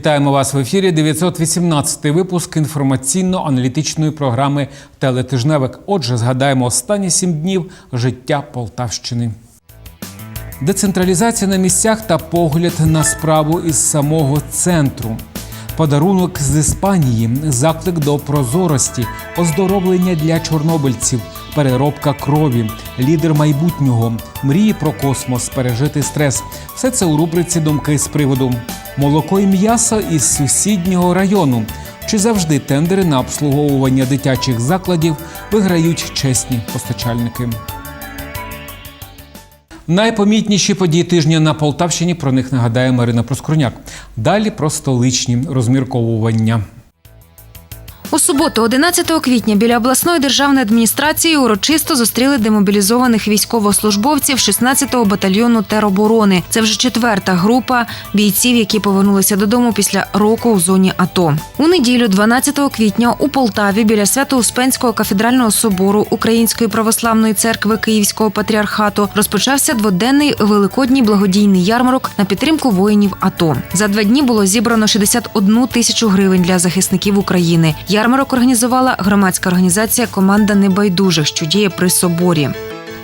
Вітаємо вас в ефірі. 918 випуск інформаційно-аналітичної програми Телетижневик. Отже, згадаємо останні сім днів життя Полтавщини. Децентралізація на місцях та погляд на справу із самого центру. Подарунок з Іспанії, заклик до прозорості, оздоровлення для чорнобильців, переробка крові, лідер майбутнього, мрії про космос, пережити стрес. Все це у рубриці Думки з приводу молоко і м'ясо із сусіднього району. Чи завжди тендери на обслуговування дитячих закладів виграють чесні постачальники? Найпомітніші події тижня на Полтавщині про них нагадає Марина Проскурняк. Далі про столичні розмірковування. У суботу, 11 квітня, біля обласної державної адміністрації урочисто зустріли демобілізованих військовослужбовців 16-го батальйону тероборони. Це вже четверта група бійців, які повернулися додому після року у зоні АТО. У неділю, 12 квітня, у Полтаві біля Свято-Успенського кафедрального собору Української православної церкви Київського патріархату розпочався дводенний великодній благодійний ярмарок на підтримку воїнів АТО. За два дні було зібрано 61 тисячу гривень для захисників України. Ярмарок організувала громадська організація Команда небайдужих, що діє при соборі.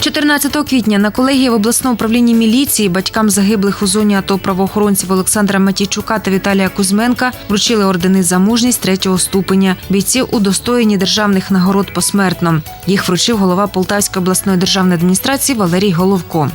14 квітня на колегії в обласному управлінні міліції батькам загиблих у зоні АТО правоохоронців Олександра Матійчука та Віталія Кузьменка вручили ордени за мужність третього ступеня. Бійців удостоєні державних нагород посмертно. Їх вручив голова Полтавської обласної державної адміністрації Валерій Головко.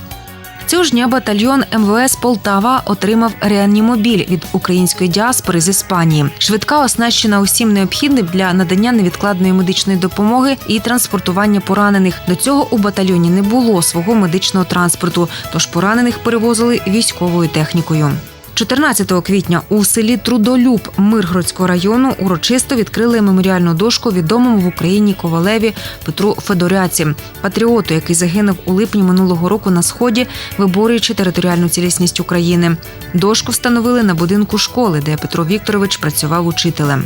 Цього ж дня батальйон МВС Полтава отримав реанімобіль від української діаспори з Іспанії. Швидка оснащена усім необхідним для надання невідкладної медичної допомоги і транспортування поранених. До цього у батальйоні не було свого медичного транспорту, тож поранених перевозили військовою технікою. 14 квітня у селі Трудолюб Миргородського району урочисто відкрили меморіальну дошку відомому в Україні ковалеві Петру Федоряці, патріоту, який загинув у липні минулого року на сході, виборюючи територіальну цілісність України. Дошку встановили на будинку школи, де Петро Вікторович працював учителем.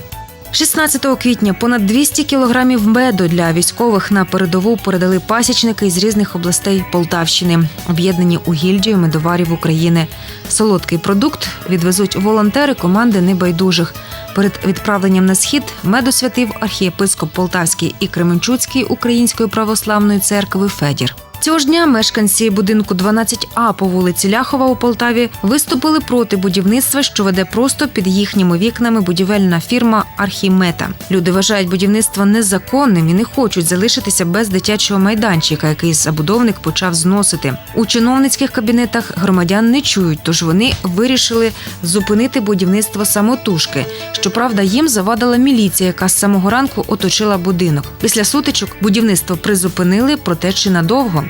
16 квітня понад 200 кілограмів меду для військових на передову передали пасічники з різних областей Полтавщини, об'єднані у гільдію медоварів України. Солодкий продукт відвезуть волонтери команди небайдужих. Перед відправленням на схід меду святив архієпископ Полтавський і Кременчуцький Української православної церкви Федір. Цього ж дня мешканці будинку 12А по вулиці Ляхова у Полтаві виступили проти будівництва, що веде просто під їхніми вікнами будівельна фірма Архімета. Люди вважають будівництво незаконним і не хочуть залишитися без дитячого майданчика, який забудовник почав зносити. У чиновницьких кабінетах громадян не чують, тож вони вирішили зупинити будівництво самотужки. Щоправда, їм завадила міліція, яка з самого ранку оточила будинок. Після сутичок будівництво призупинили, проте чи надовго.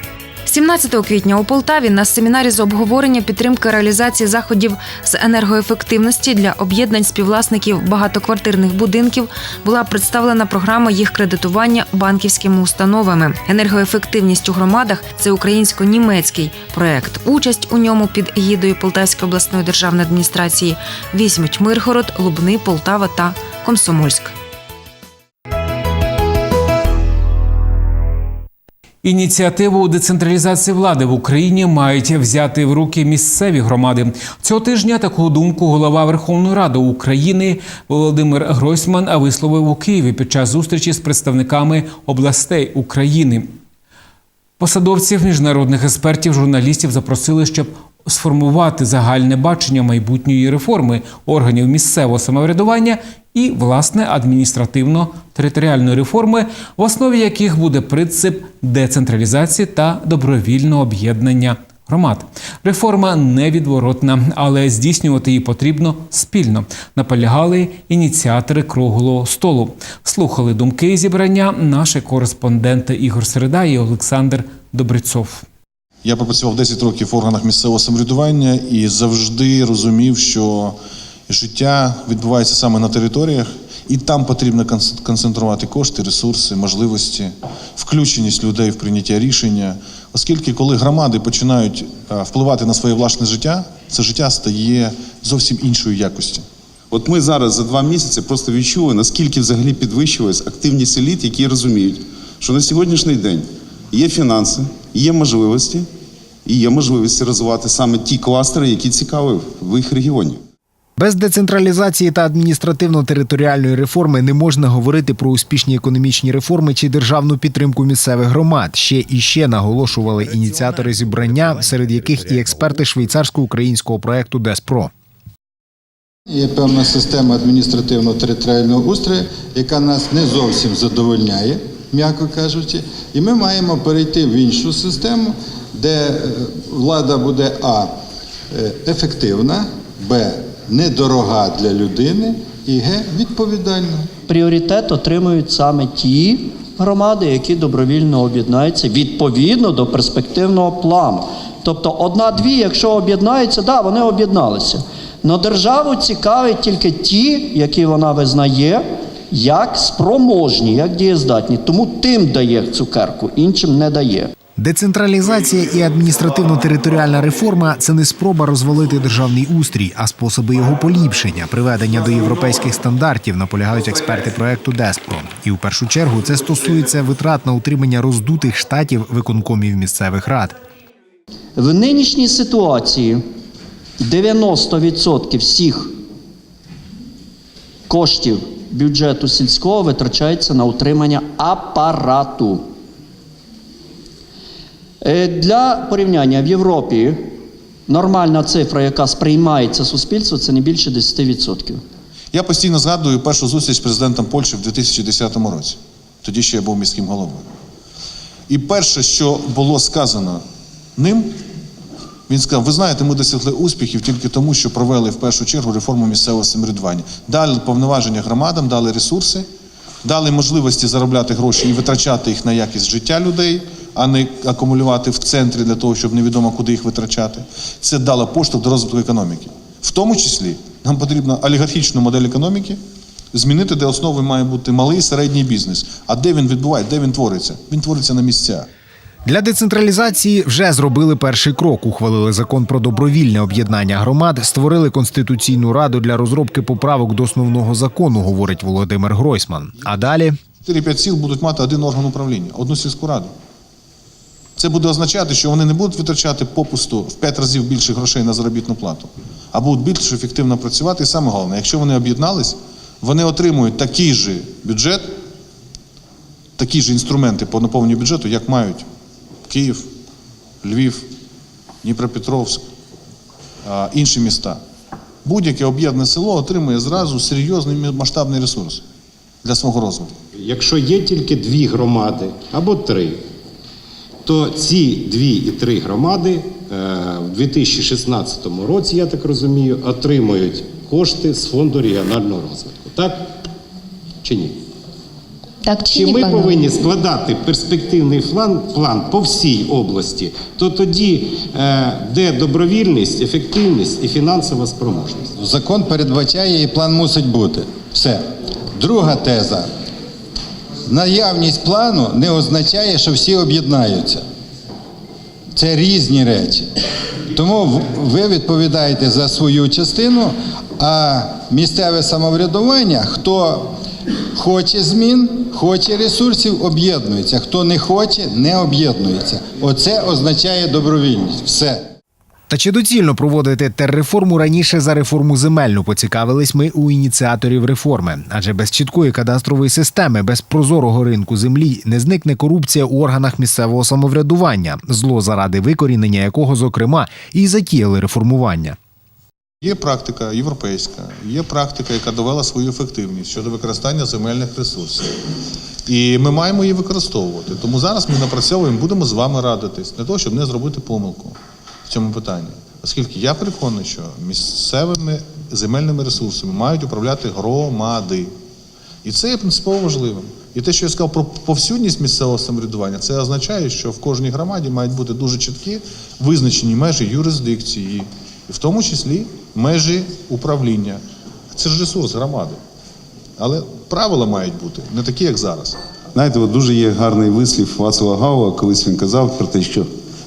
17 квітня у Полтаві на семінарі з обговорення підтримки реалізації заходів з енергоефективності для об'єднань співвласників багатоквартирних будинків була представлена програма їх кредитування банківськими установами. Енергоефективність у громадах це українсько-німецький проект. Участь у ньому під егідою Полтавської обласної державної адміністрації візьмуть Миргород, Лубни, Полтава та Комсомольськ. Ініціативу у децентралізації влади в Україні мають взяти в руки місцеві громади. Цього тижня таку думку голова Верховної Ради України Володимир Гройсман висловив у Києві під час зустрічі з представниками областей України. Посадовців, міжнародних експертів, журналістів запросили, щоб сформувати загальне бачення майбутньої реформи органів місцевого самоврядування і власне адміністративно-територіальної реформи, в основі яких буде принцип децентралізації та добровільного об'єднання громад. Реформа невідворотна, але здійснювати її потрібно спільно. Наполягали ініціатори круглого столу. Слухали думки зібрання наші кореспонденти Ігор Середа і Олександр Добрицов. Я попрацював 10 років в органах місцевого самоврядування і завжди розумів, що життя відбувається саме на територіях, і там потрібно концентрувати кошти, ресурси, можливості, включеність людей в прийняття рішення. Оскільки, коли громади починають е, впливати на своє власне життя, це життя стає зовсім іншої якості. От ми зараз за два місяці просто відчули, наскільки взагалі підвищилась активність еліт, які розуміють, що на сьогоднішній день є фінанси, є можливості, і є можливості розвивати саме ті кластери, які цікаві в їх регіоні. Без децентралізації та адміністративно-територіальної реформи не можна говорити про успішні економічні реформи чи державну підтримку місцевих громад. Ще і ще наголошували ініціатори зібрання, серед яких і експерти швейцарсько-українського проекту Деспро. Є певна система адміністративно-територіального устрою, яка нас не зовсім задовольняє, м'яко кажучи, і ми маємо перейти в іншу систему, де е, влада буде а е, ефективна, б недорога для людини і г відповідальна. пріоритет отримують саме ті громади, які добровільно об'єднаються відповідно до перспективного плану. Тобто одна-дві, якщо об'єднаються, да, вони об'єдналися. Но державу цікавить тільки ті, які вона визнає як спроможні, як дієздатні. Тому тим дає цукерку, іншим не дає. Децентралізація і адміністративно-територіальна реформа це не спроба розвалити державний устрій, а способи його поліпшення, приведення до європейських стандартів, наполягають експерти проекту Деспро. І в першу чергу це стосується витрат на утримання роздутих штатів виконкомів місцевих рад. В нинішній ситуації 90% всіх коштів бюджету сільського витрачається на утримання апарату. Е, Для порівняння в Європі нормальна цифра, яка сприймається суспільством, це не більше 10%. Я постійно згадую першу зустріч з президентом Польщі в 2010 році. Тоді ще я був міським головою. І перше, що було сказано ним, він сказав: ви знаєте, ми досягли успіхів тільки тому, що провели в першу чергу реформу місцевого самоврядування. Дали повноваження громадам, дали ресурси, дали можливості заробляти гроші і витрачати їх на якість життя людей, а не акумулювати в центрі для того, щоб невідомо куди їх витрачати. Це дало поштовх до розвитку економіки. В тому числі нам потрібно олігархічну модель економіки змінити, де основою має бути малий і середній бізнес. А де він відбуває, де він твориться? Він твориться на місцях. Для децентралізації вже зробили перший крок. Ухвалили закон про добровільне об'єднання громад, створили конституційну раду для розробки поправок до основного закону, говорить Володимир Гройсман. А далі 4-5 сіл будуть мати один орган управління, одну сільську раду. Це буде означати, що вони не будуть витрачати попусту в 5 разів більше грошей на заробітну плату, а будуть більш ефективно працювати. І саме головне, якщо вони об'єднались, вони отримують такий же бюджет, такі ж інструменти по наповненню бюджету, як мають Київ, Львів, Дніпропетровськ, інші міста. Будь-яке об'єднане село отримує зразу серйозний масштабний ресурс для свого розвитку. Якщо є тільки дві громади або три, то ці дві і три громади е, в 2016 році, я так розумію, отримують кошти з фонду регіонального розвитку. Так чи ні? Так чи, Чи ні, ми пане? повинні складати перспективний план, план по всій області, то тоді, е, де добровільність, ефективність і фінансова спроможність? Закон передбачає і план мусить бути. Все. Друга теза. Наявність плану не означає, що всі об'єднаються. Це різні речі. Тому ви відповідаєте за свою частину, а місцеве самоврядування, хто хоче змін, хоче ресурсів, об'єднується. Хто не хоче, не об'єднується. Оце означає добровільність. Все. Та чи доцільно проводити терреформу раніше за реформу земельну? Поцікавились ми у ініціаторів реформи. Адже без чіткої кадастрової системи, без прозорого ринку землі не зникне корупція у органах місцевого самоврядування, зло заради викорінення якого, зокрема, і затіяли реформування. Є практика європейська, є практика, яка довела свою ефективність щодо використання земельних ресурсів. І ми маємо її використовувати. Тому зараз ми напрацьовуємо, будемо з вами радитись для того, щоб не зробити помилку в цьому питанні. Оскільки я переконаний, що місцевими земельними ресурсами мають управляти громади. І це є принципово важливим. І те, що я сказав про повсюдність місцевого самоврядування, це означає, що в кожній громаді мають бути дуже чіткі визначені межі юрисдикції, і в тому числі межі управління. Це ж ресурс громади. Але правила мають бути не такі, як зараз. Знаєте, от дуже є гарний вислів Вацлава Гауа, колись він казав про те, що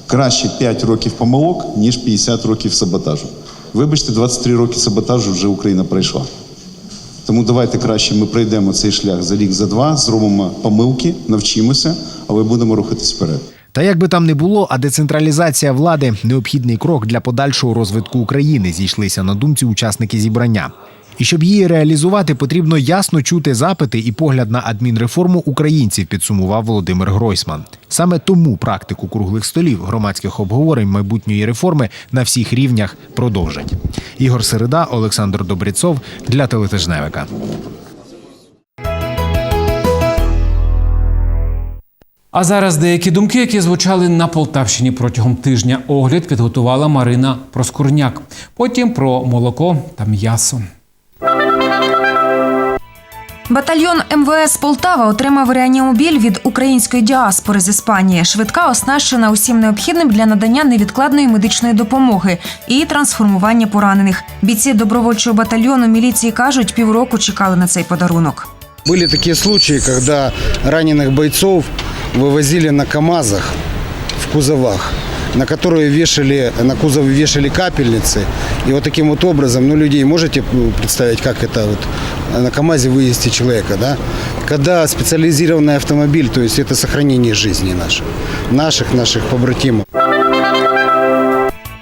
краще 5 років помилок, ніж 50 років саботажу. Вибачте, 23 роки саботажу вже Україна пройшла. Тому давайте краще ми пройдемо цей шлях за рік, за два, зробимо помилки, навчимося, але будемо рухатись вперед. Та як би там не було, а децентралізація влади необхідний крок для подальшого розвитку України, зійшлися на думці учасники зібрання. І щоб її реалізувати, потрібно ясно чути запити і погляд на адмінреформу українців, підсумував Володимир Гройсман. Саме тому практику круглих столів громадських обговорень майбутньої реформи на всіх рівнях продовжать. Ігор Середа, Олександр Добріцов для телетижневика. А зараз деякі думки, які звучали на Полтавщині протягом тижня. Огляд підготувала Марина Проскурняк. Потім про молоко та м'ясо. Батальйон МВС Полтава отримав реанімобіль від української діаспори з Іспанії. Швидка оснащена усім необхідним для надання невідкладної медичної допомоги і трансформування поранених. Бійці добровольчого батальйону міліції кажуть, півроку чекали на цей подарунок. Были такие случаи, когда раненых бойцов вывозили на КАМАЗах в кузовах, на которые вешали, на кузов вешали капельницы. И вот таким вот образом, ну, людей можете ну, представить, как это вот на КАМАЗе вывести человека, да? Когда специализированный автомобиль, то есть это сохранение жизни наших, наших, наших побратимов.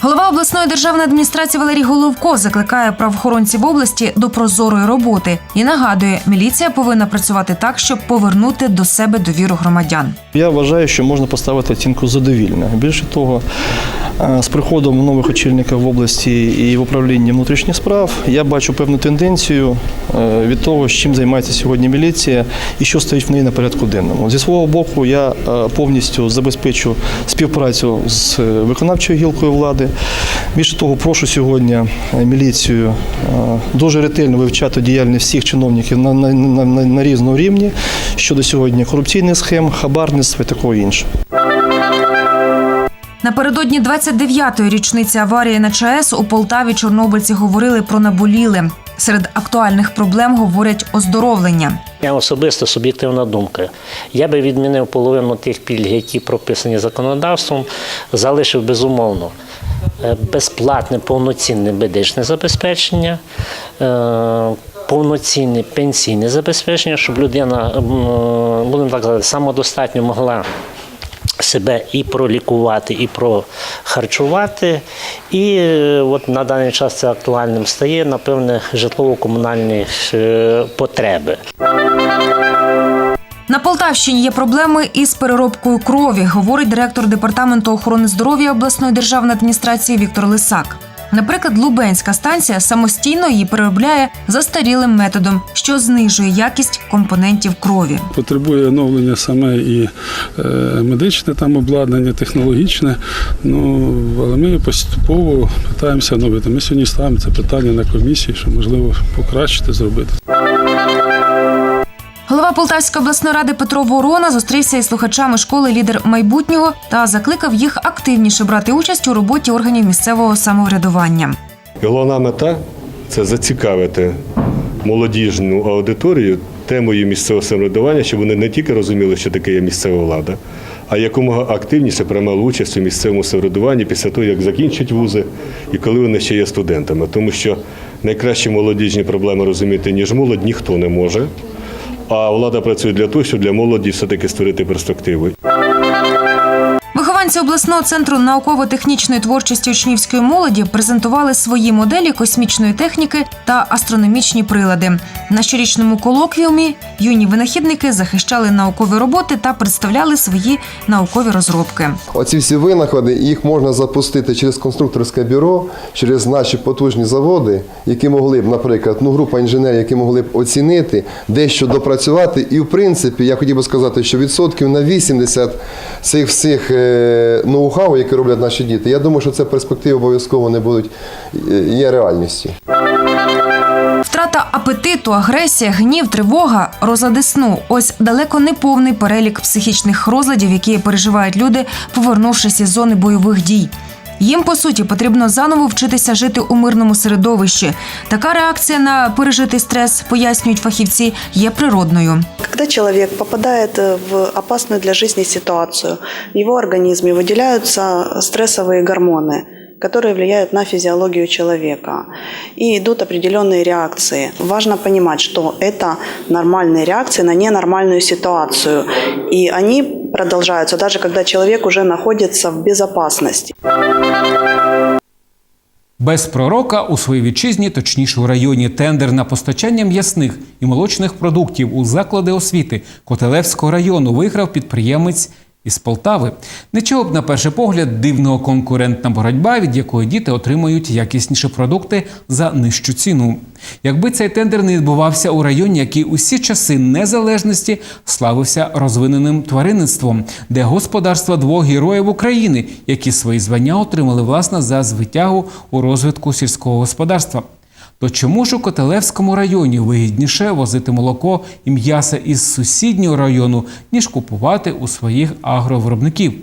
Голова обласної державної адміністрації Валерій Головко закликає правоохоронців області до прозорої роботи і нагадує, міліція повинна працювати так, щоб повернути до себе довіру громадян. Я вважаю, що можна поставити оцінку задовільне. Більше того, з приходом нових очільників в області і в управлінні внутрішніх справ я бачу певну тенденцію е, від того, з чим займається сьогодні міліція і що стоїть в неї на порядку денному. Зі свого боку, я е, повністю забезпечу співпрацю з е, виконавчою гілкою влади. Більше того, прошу сьогодні міліцію дуже ретельно вивчати діяльність всіх чиновників на, на, на, на, на різному рівні щодо сьогодні корупційних схем, хабарництва і такого іншого. Напередодні 29-ї річниці аварії на ЧАЕС у Полтаві чорнобильці говорили про наболіле. Серед актуальних проблем говорять оздоровлення. Я особисто суб'єктивна думка. Я би відмінив половину тих пільг, які прописані законодавством, залишив безумовно е, безплатне повноцінне медичне забезпечення, е, повноцінне пенсійне забезпечення, щоб людина, м, будемо так казати, самодостатньо могла. Себе і пролікувати, і прохарчувати. І е, от на даний час це актуальним стає, напевне, житлово-комунальні е, потреби. На Полтавщині є проблеми із переробкою крові, говорить директор департаменту охорони здоров'я обласної державної адміністрації Віктор Лисак. Наприклад, Лубенська станція самостійно її переробляє застарілим методом, що знижує якість компонентів крові. Потребує оновлення саме і е, медичне там обладнання, технологічне. Ну але ми поступово питаємося оновити. Ми сьогодні ставимо це питання на комісії, що можливо покращити, зробити. Голова Полтавської обласної ради Петро Ворона зустрівся із слухачами школи лідер майбутнього та закликав їх активніше брати участь у роботі органів місцевого самоврядування. Головна мета це зацікавити молодіжну аудиторію темою місцевого самоврядування, щоб вони не тільки розуміли, що таке є місцева влада, а якомога активніше приймали участь у місцевому самоврядуванні після того, як закінчать вузи і коли вони ще є студентами. Тому що найкращі молодіжні проблеми розуміти, ніж молодь, ніхто не може. А влада працює для того, щоб для молоді все-таки створити перспективу. Вихованці обласного центру науково-технічної творчості учнівської молоді презентували свої моделі космічної техніки та астрономічні прилади. На щорічному колоквіумі юні винахідники захищали наукові роботи та представляли свої наукові розробки. Оці всі винаходи їх можна запустити через конструкторське бюро, через наші потужні заводи, які могли б, наприклад, ну група інженерів, які могли б оцінити, дещо допрацювати. І в принципі, я хотів би сказати, що відсотків на 80 цих всіх е, ноу-хау, які роблять наші діти, я думаю, що це перспективи обов'язково не будуть є реальністю. Втрата апетиту, агресія, гнів, тривога, розлади сну ось далеко не повний перелік психічних розладів, які переживають люди, повернувшись із зони бойових дій. Їм по суті потрібно заново вчитися жити у мирному середовищі. Така реакція на пережитий стрес, пояснюють фахівці, є природною. Когда человек попадает э, в опасную для жизни ситуацию, в его организме выделяются стрессовые гормоны. которые влияют на физиологию человека. И идут определенные реакции. Важно понимать, что это нормальные реакции на ненормальную ситуацию. И они продолжаются даже когда человек уже находится в безопасности. Без пророка у своїй вітчизні, точніше у районі, тендер на постачання м'ясних і молочних продуктів у заклади освіти Котелевського району виграв підприємець із Полтави. Нічого б на перший погляд дивного конкурентна боротьба, від якої діти отримують якісніші продукти за нижчу ціну. Якби цей тендер не відбувався у районі, який усі часи незалежності славився розвиненим тваринництвом, де господарства двох героїв України, які свої звання отримали власне за звитягу у розвитку сільського господарства. То чому ж у Котелевському районі вигідніше возити молоко і м'ясо із сусіднього району, ніж купувати у своїх агровиробників?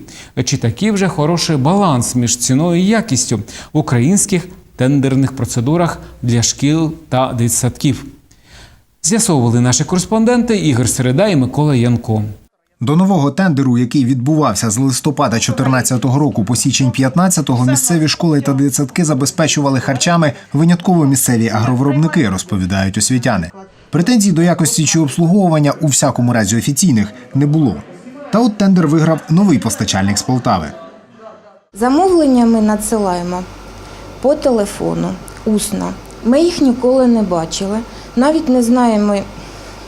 Чи такий вже хороший баланс між ціною і якістю в українських тендерних процедурах для шкіл та дитсадків? З'ясовували наші кореспонденти Ігор Середа і Микола Янко. До нового тендеру, який відбувався з листопада 2014 року по січень 2015-го, місцеві школи та дитсадки забезпечували харчами винятково місцеві агровиробники, розповідають освітяни. Претензій до якості чи обслуговування у всякому разі офіційних не було. Та от тендер виграв новий постачальник з Полтави. Замовлення ми надсилаємо по телефону, усно. Ми їх ніколи не бачили. Навіть не знаємо,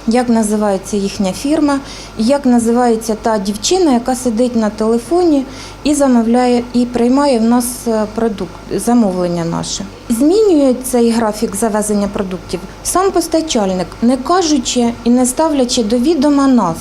як називається їхня фірма, як називається та дівчина, яка сидить на телефоні і замовляє і приймає в нас е, продукт, замовлення наше. Змінює цей графік завезення продуктів сам постачальник, не кажучи і не ставлячи до відома нас.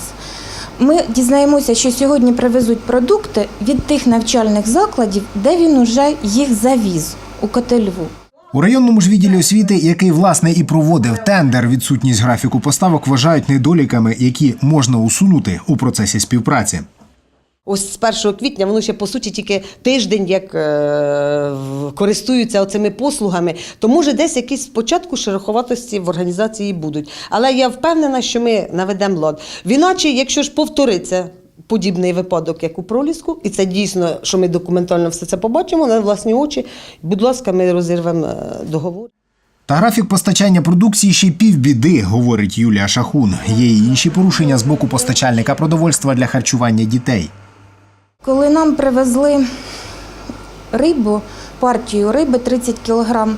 Ми дізнаємося, що сьогодні привезуть продукти від тих навчальних закладів, де він уже їх завіз у Котельву. У районному ж відділі освіти, який власне і проводив тендер, відсутність графіку поставок вважають недоліками, які можна усунути у процесі співпраці. Ось з 1 квітня воно ще по суті тільки тиждень, як е, користуються оцими послугами, то може десь якісь спочатку шероховатості в організації будуть. Але я впевнена, що ми наведемо лад. Іначе, якщо ж повториться подібний випадок, як у проліску, і це дійсно, що ми документально все це побачимо на власні очі, будь ласка, ми розірвемо е, договор. Та графік постачання продукції ще й півбіди, говорить Юлія Шахун. Є й інші порушення з боку постачальника продовольства для харчування дітей. Коли нам привезли рибу, партію риби 30 кілограм,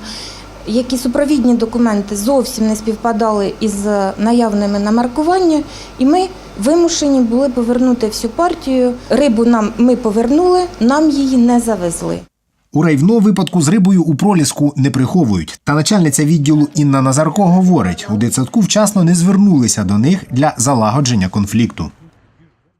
які супровідні документи зовсім не співпадали із наявними на маркування, і ми вимушені були повернути всю партію. Рибу нам ми повернули, нам її не завезли. У райвно випадку з рибою у проліску не приховують. Та начальниця відділу Інна Назарко говорить, у дитсадку вчасно не звернулися до них для залагодження конфлікту.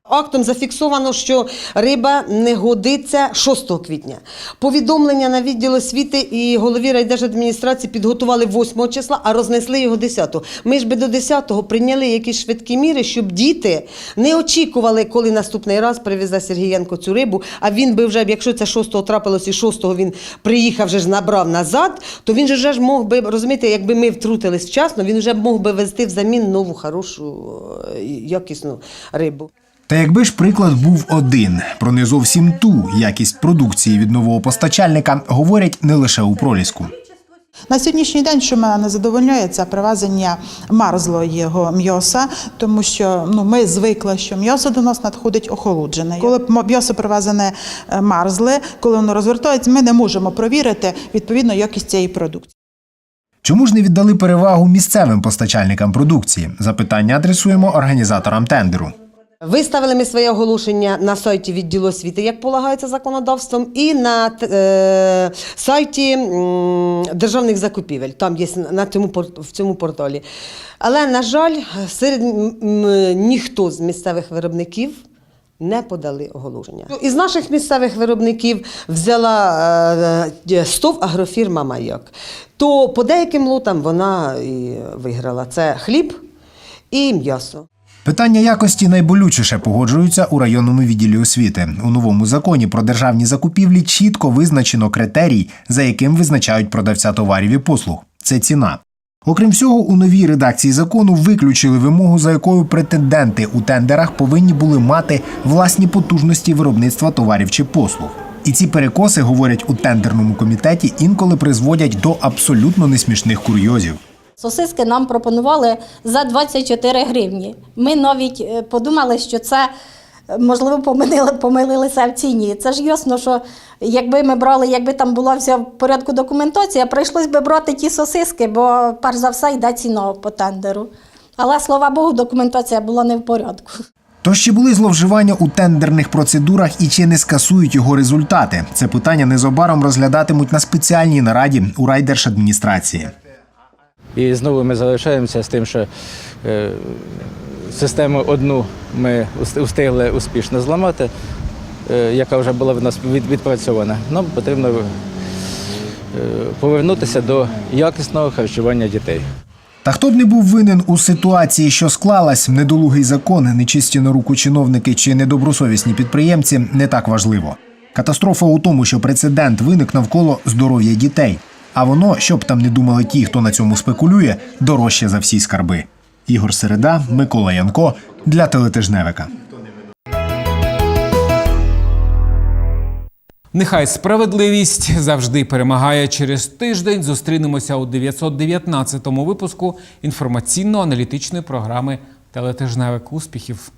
Актом зафіксовано, що риба не годиться 6 квітня. Повідомлення на відділ освіти і голові райдержадміністрації підготували 8 числа, а рознесли його 10-го. Ми ж би до 10-го прийняли якісь швидкі міри, щоб діти не очікували, коли наступний раз привезе Сергієнко цю рибу. А він би вже, якщо це 6-го трапилось і 6-го він приїхав, вже ж набрав назад, то він же ж мог би, розумієте, якби ми втрутились вчасно, він вже мог би везти взамін нову хорошу, е, якісну рибу. Та якби ж приклад був один про не зовсім ту якість продукції від нового постачальника, говорять не лише у проліску. На сьогоднішній день, що мене не задовольняє, це привезення мерзлого м'яса, тому що ну ми звикли, що м'ясо до нас надходить охолоджене. Коли м'ясо привезене е, мерзле, коли воно розвертається, ми не можемо провірити відповідно якість цієї продукції. Чому ж не віддали перевагу місцевим постачальникам продукції? Запитання адресуємо організаторам тендеру. Виставили ми своє оголошення на сайті відділу освіти, як полагається законодавством, і на е, сайті м, державних закупівель. Там є на цьому в цьому порталі. Але, на жаль, серед ніхто з місцевих виробників. Не подали оголошення. Із наших місцевих виробників взяла е, стов агрофірма Маяк. То по деяким лотам вона і виграла. Це хліб і м'ясо. Питання якості найболючіше погоджуються у районному відділі освіти. У новому законі про державні закупівлі чітко визначено критерій, за яким визначають продавця товарів і послуг. Це ціна. Окрім всього, у новій редакції закону виключили вимогу, за якою претенденти у тендерах повинні були мати власні потужності виробництва товарів чи послуг. І ці перекоси, говорять у тендерному комітеті, інколи призводять до абсолютно несмішних курйозів. Сосиски нам пропонували за 24 гривні. Ми навіть е, подумали, що це е, можливо помилили, помилилися в ціні. Це ж ясно, що якби ми брали, якби там була вся в порядку документація, прийшлось би брати ті сосиски, бо перш за все йде ціна по тендеру. Але слава Богу, документація була не в порядку. Тож чи були зловживання у тендерних процедурах і чи не скасують його результати? Це питання незабаром розглядатимуть на спеціальній нараді у райдержадміністрації. І знову ми залишаємося з тим, що е, систему одну ми устигли успішно зламати, е, яка вже була в нас відпрацьована. Нам потрібно е, повернутися до якісного харчування дітей. Та хто б не був винен у ситуації, що склалась, недолугий закон, нечисті на руку чиновники чи недобросовісні підприємці, не так важливо. Катастрофа у тому, що прецедент виник навколо здоров'я дітей. А воно, щоб там не думали ті, хто на цьому спекулює, дорожче за всі скарби. Ігор Середа, Микола Янко для телетижневика. Нехай справедливість завжди перемагає. Через тиждень зустрінемося у 919-му випуску інформаційно-аналітичної програми Телетижневик успіхів.